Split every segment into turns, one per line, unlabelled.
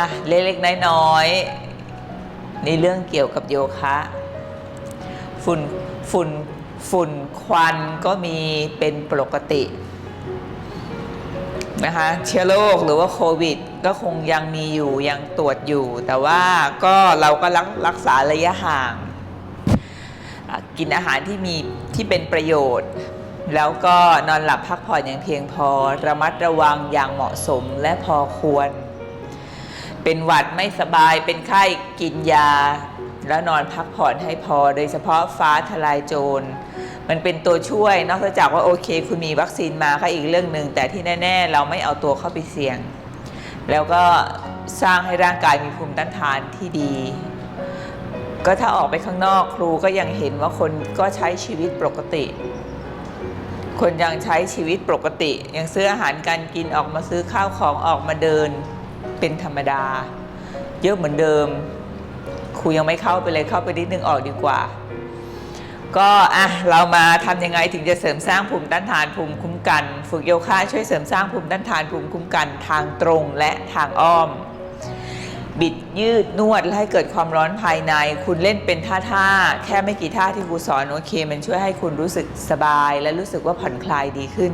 อะเล็กๆน้อยๆนี่เรื่องเกี่ยวกับโยคะฝุ่นฝุ่นฝุ่นควันก็มีเป็นปกตินะคะเชื้อโรคหรือว่าโควิด ก็คงยังมีอยู่ยังตรวจอยู่ แต่ว่าก็เราก็รักรักษาระยะห่าง กินอาหารที่มีที่เป็นประโยชน์ แล้วก็นอนหลับพักผ่อนอย่างเพียงพอ ระมัดระวังอย่างเหมาะสมและพอควร เป็นหวัดไม่สบายเป็นไข้กินยา แล้วนอนพักผ่อนให้พอ โดยเฉพาะฟ้าทลายโจร มันเป็นตัวช่วย นอกจากว่าโอเค คุณมีวัคซีนมาก็อีกเรื่องหนึ่งแต่ที่แน่ ๆ เราไม่เอาตัวเข้าไปเสี่ยง แล้วก็สร้างให้ร่างกายมีภูมิต้านทานที่ดี ก็ถ้าออกไปข้างนอกครูก็ยังเห็นว่าคนก็ใช้ชีวิตปกติ คนยังใช้ชีวิตปกติ ยังซื้ออาหารการกินออกมาซื้อข้าวของออกมาเดิน เป็นธรรมดา เยอะเหมือนเดิมครูยังไม่เข้าไปเลยเข้าไปนิดนึงออกดีกว่า ก็อะเรามาทำยังไงถึงจะเสริมสร้างภูมิต้านทานภูมิคุ้มกัน ฝึกโยคะช่วยเสริมสร้างภูมิต้านทานภูมิคุ้มกันทางตรงและทางอ้อม บิดยืดนวดและให้เกิดความร้อนภายใน คุณเล่นเป็นท่าท่าๆแค่ไม่กี่ท่าที่ครูสอนโอเค มันช่วยให้คุณรู้สึกสบาย และรู้สึกว่าผ่อนคลายดีขึ้น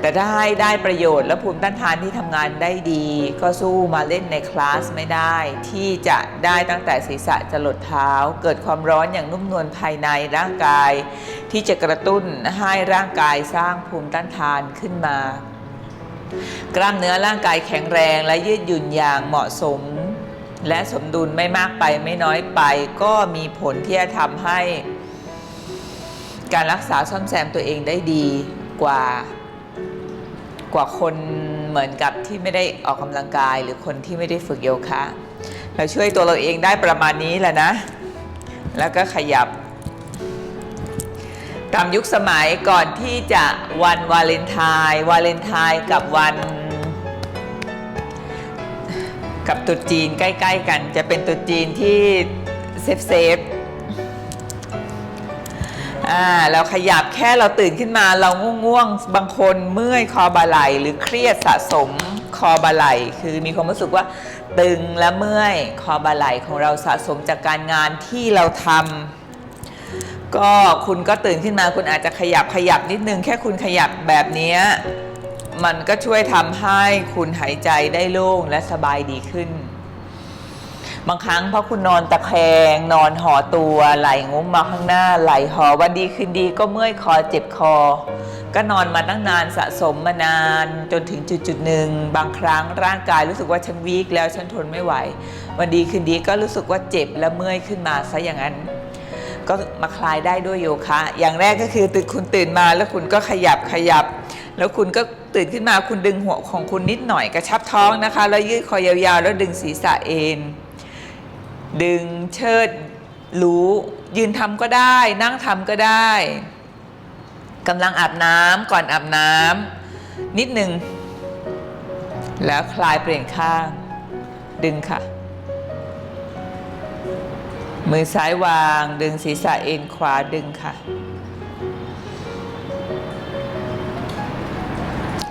แต่ถ้าให้ได้ประโยชน์และภูมิต้านทานที่ทำงานได้ดี ก็สู้มาเล่นในคลาสไม่ได้ ที่จะได้ตั้งแต่ศีรษะจรดเท้า เกิดความร้อนอย่างนุ่มนวลภายในร่างกาย ที่จะกระตุ้นให้ร่างกายสร้างภูมิต้านทานขึ้นมา กล้ามเนื้อร่างกายแข็งแรงและยืดหยุ่นอย่างเหมาะสม และสมดุลไม่มากไปไม่น้อยไป ก็มีผลที่จะทำให้ การรักษาซ่อมแซมตัวเองได้ดีกว่า กว่าคนเหมือนกับที่ไม่ได้ออกกำลังกายหรือคนที่ไม่ได้ฝึกโยคะ เราช่วยตัวเราเองได้ประมาณนี้แหละนะ แล้วก็ขยับ ตามยุคสมัยก่อนที่จะวันวาเลนไทน์วาเลนไทน์กับวันกับตรุษจีนใกล้ ๆ กัน จะเป็นตรุษจีนที่เซฟเซฟอ่าเราขยับ ค่เราตื่นขึ้นมาเราง่วงๆ บางคนเมื่อยคอบ่าไหลหรือเครียดสะสมคอบ่าไหลคือมีความรู้สึกว่าตึงและเมื่อยคอบ่าไหลของเราสะสมจากการงานที่เราทำก็คุณก็ตื่นขึ้นมาคุณอาจจะขยับขยับนิดนึง แค่คุณขยับแบบนี้มันก็ช่วยทำให้คุณหายใจได้โล่งและสบายดีขึ้น บางครั้งเพราะคุณนอนตะแคง นอนห่อตัวไหลงุ้มมาข้างหน้าไหลหอวันดีคืนดีก็เมื่อยคอเจ็บคอ ก็นอนมาตั้งนานสะสมมานานจนถึงจุดจุดหนึ่งบางครั้งร่างกายรู้สึกว่าฉันวีคแล้วฉันทนไม่ไหว วันดีคืนดีก็รู้สึกว่าเจ็บและเมื่อยขึ้นมาซะอย่างนั้นก็มาคลายได้ด้วยโยคะ อย่างแรกก็คือตื่นคุณตื่นมาแล้วคุณก็ขยับขยับ แล้วคุณก็ตื่นขึ้นมาคุณดึงหัวของคุณนิดหน่อยกระชับท้องนะคะ แล้วยืดคอยาวๆ แล้วดึงศีรษะเอน ดึงเชิดรู้ ยืนทำก็ได้ นั่งทำก็ได้กำลังอาบน้ำก่อนอาบน้ำนิดหนึ่ง แล้วคลายเปลี่ยนข้าง ดึงค่ะ มือซ้ายวาง ดึงศีรษะเอ็นขวาดึงค่ะ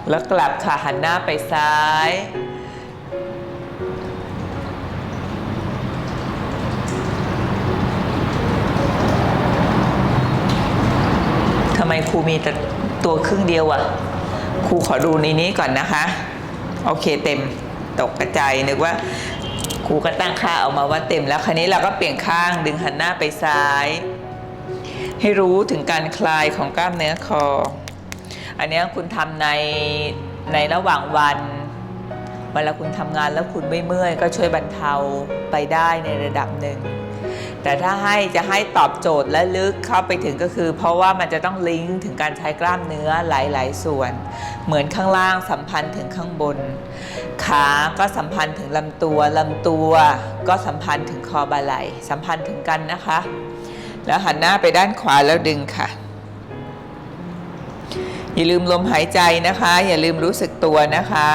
แล้วกลับค่ะหันหน้าไปซ้าย ไมครูมีแต่ตัวครึ่งเดียวอะ่ะครูขอดูในนี้ก่อนนะคะ โอเคเต็มตกกระจายนึกว่าครูก็ตั้งค่าออกมาว่าเต็มแล้วคราวนี้เราก็เปลี่ยนข้างดึงหันหน้าไปซ้าย ให้รู้ถึงการคลายของกล้ามเนื้อคอ อันนี้คุณทำในในระหว่างวันเวลาคุณทำงานแล้วคุณไม่เมื่อยก็ช่วยบรรเทาไปได้ในระดับหนึ่ง แต่ถ้าให้จะให้ตอบโจทย์และลึกเข้าไปถึงก็คือ เพราะว่ามันจะต้องลิงก์ถึงการใช้กล้ามเนื้อหลาย ๆ ส่วน เหมือนข้างล่างสัมพันธ์ถึงข้างบน ขาก็สัมพันธ์ถึงลำตัวลำตัว ก็สัมพันธ์ถึงคอบ่าไหล่สัมพันธ์ถึงกันนะคะ แล้วหันหน้าไปด้านขวาแล้วดึงค่ะ อย่าลืมลมหายใจนะคะ อย่าลืมรู้สึกตัวนะคะ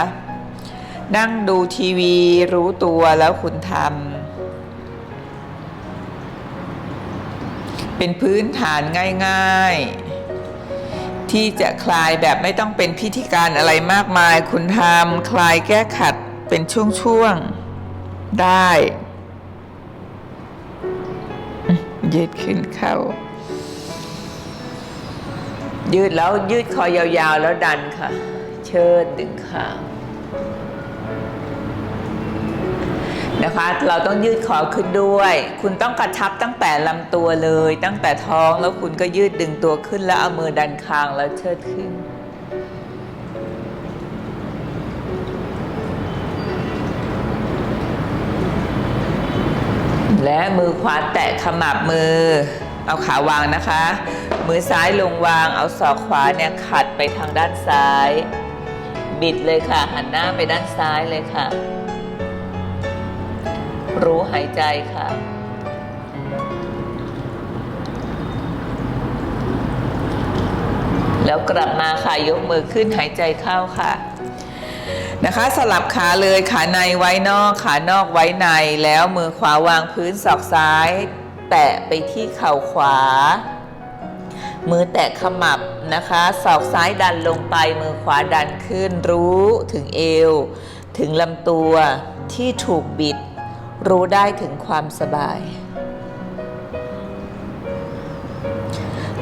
นั่งดูทีวีรู้ตัวแล้วคุณทำ เป็นพื้นฐานง่ายๆ ที่จะคลายแบบไม่ต้องเป็นพิธีการอะไรมากมาย คุณทำคลายแก้ขัดเป็นช่วงๆ ได้ยืดขึ้นเข้า ยืดแล้วยืดคอยาวๆ แล้วดันค่ะ เชิดดึงข้าง นะคะ เราต้องยืดคอขึ้นด้วย คุณต้องกระชับตั้งแต่ลำตัวเลย ตั้งแต่ท้องแล้วคุณก็ยืดดึงตัวขึ้นแล้วเอามือดันคางแล้วเชิดขึ้น และมือขวาแตะขมับมือ เอาขาวางนะคะ มือซ้ายลงวาง เอาศอกขวาเนี่ยขัดไปทางด้านซ้าย บิดเลยค่ะ หันหน้าไปด้านซ้ายเลยค่ะ รู้หายใจค่ะ แล้วกลับมาค่ะ ยกมือขึ้นหายใจเข้าค่ะ นะคะ สลับขาเลยขาในไว้นอกขานอกไว้ในแล้วมือขวาวางพื้นศอกซ้าย แตะไปที่เข่าขวา มือแตะขมับนะคะศอกซ้ายดันลงไปมือขวาดันขึ้นรู้ถึงเอว ถึงลำตัวที่ถูกบิด รู้ได้ถึงความสบาย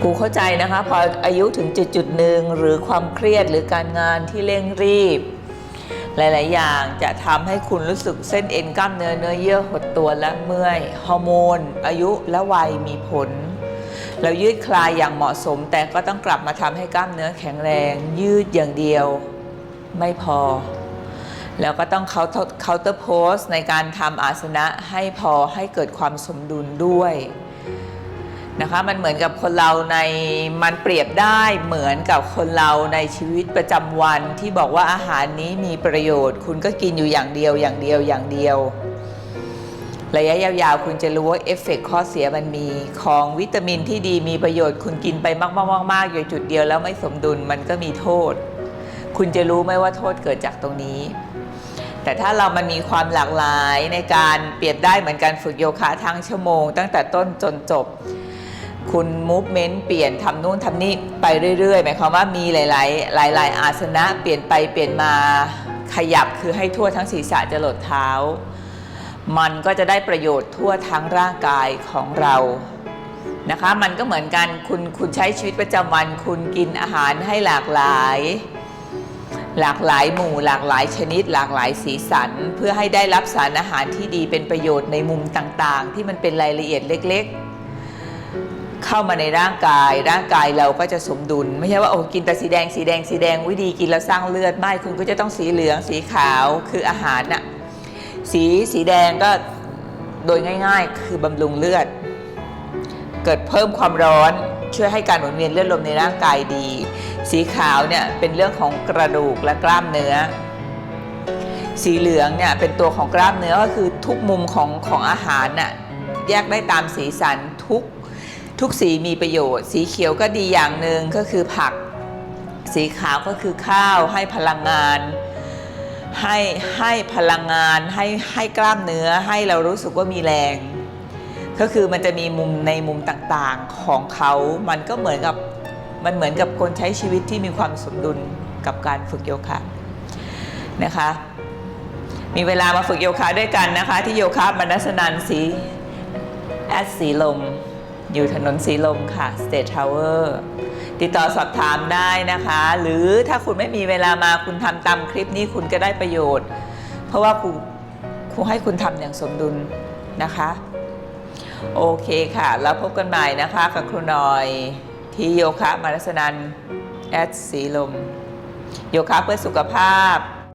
กูเข้าใจนะคะ พออายุถึงจุดจุดหนึ่งหรือความเครียดหรือการงานที่เร่งรีบ หลาย ๆ อย่างจะทำให้คุณรู้สึกเส้นเอ็นกล้ามเนื้อเนื้อเยื่อหดตัวและเมื่อยฮอร์โมน อายุและวัยมีผลเรายืดคลายอย่างเหมาะสม แต่ก็ต้องกลับมาทำให้กล้ามเนื้อแข็งแรง ยืดอย่างเดียว ไม่พอ แล้วก็ต้องเคาน์เตอร์โพสในการทำอาสนะให้พอให้เกิดความสมดุลด้วยนะคะมันเหมือนกับคนเราในมันเปรียบได้เหมือนกับคนเราในชีวิตประจำวันที่บอกว่าอาหารนี้มีประโยชน์ คุณก็กินอยู่อย่างเดียวอย่างเดียวอย่างเดียวระยะยาวๆ คุณจะรู้ว่าเอฟเฟกข้อเสียมันมีของวิตามินที่ดีมีประโยชน์ คุณกินไปมากๆๆๆอยู่จุดเดียวแล้วไม่สมดุลมันก็มีโทษ คุณจะรู้ไหมว่าโทษเกิดจากตรงนี้ แต่ถ้าเรามันมีความหลากหลายในการเปรียบได้เหมือนการฝึกโยคะทั้งชั่วโมง ตั้งแต่ต้นจนจบ คุณมูฟเมนต์เปลี่ยนทำนู่นทำนี่ไปเรื่อยๆหมายความว่ามีหลาย ๆ หลาย ๆ อาสนะเปลี่ยนไปเปลี่ยนมาขยับคือให้ทั่วทั้งศีรษะจรดเท้า มันก็จะได้ประโยชน์ทั่วทั้งร่างกายของเรานะคะมันก็เหมือนกันคุณคุณใช้ชีวิตประจำวัน คุณกินอาหารให้หลากหลาย หลากหลายหมู่หลากหลายชนิด หลากหลายสีสัน เพื่อให้ได้รับสารอาหารที่ดีเป็นประโยชน์ในมุมต่างๆ ที่มันเป็นรายละเอียดเล็กๆ เข้ามาในร่างกาย ร่างกายเราก็จะสมดุล ไม่ใช่ว่าโอ้กินแต่สีแดงสีแดงสีแดงวิธีกินแล้วสร้างเลือดไม่คุณก็จะต้องสีเหลืองสีขาวคืออาหารน่ะสีสีแดงก็โดยง่าย ๆ คือบำรุงเลือด เกิดเพิ่มความร้อนช่วยให้การหมุนเวียนเลือดลมในร่างกายดี สีขาวเนี่ยเป็นเรื่องของกระดูกและกล้ามเนื้อ สีเหลืองเนี่ยเป็นตัวของกล้ามเนื้อก็คือทุกมุมของของอาหารน่ะแยกได้ตามสีสันทุกทุกสีมีประโยชน์ สีเขียวก็ดีอย่างหนึ่งก็คือผัก สีขาวก็คือข้าวให้พลังงาน ให้ให้พลังงานให้ให้กล้ามเนื้อให้เรารู้สึกว่ามีแรง ก็คือมันจะมีมุมในมุมต่างๆของเขา มันก็เหมือนกับ มันเหมือนกับคนใช้ชีวิตที่มีความสมดุลกับการฝึกโยคะนะคะ มีเวลามาฝึกโยคะด้วยกันนะคะ ที่โยคะมนัสนันสีแอดสีลม อยู่ถนนสีลมค่ะ State Tower ติดต่อสอบถามได้นะคะ หรือถ้าคุณไม่มีเวลามาคุณทำตามคลิปนี้คุณก็ได้ประโยชน์ เพราะว่าครูครูให้คุณทำอย่างสมดุลนะคะ โอเคค่ะ แล้วพบกันใหม่นะคะกับครูหน่อย ที่โยคะมารสนันแอดสีลม โยคะเพื่อสุขภาพ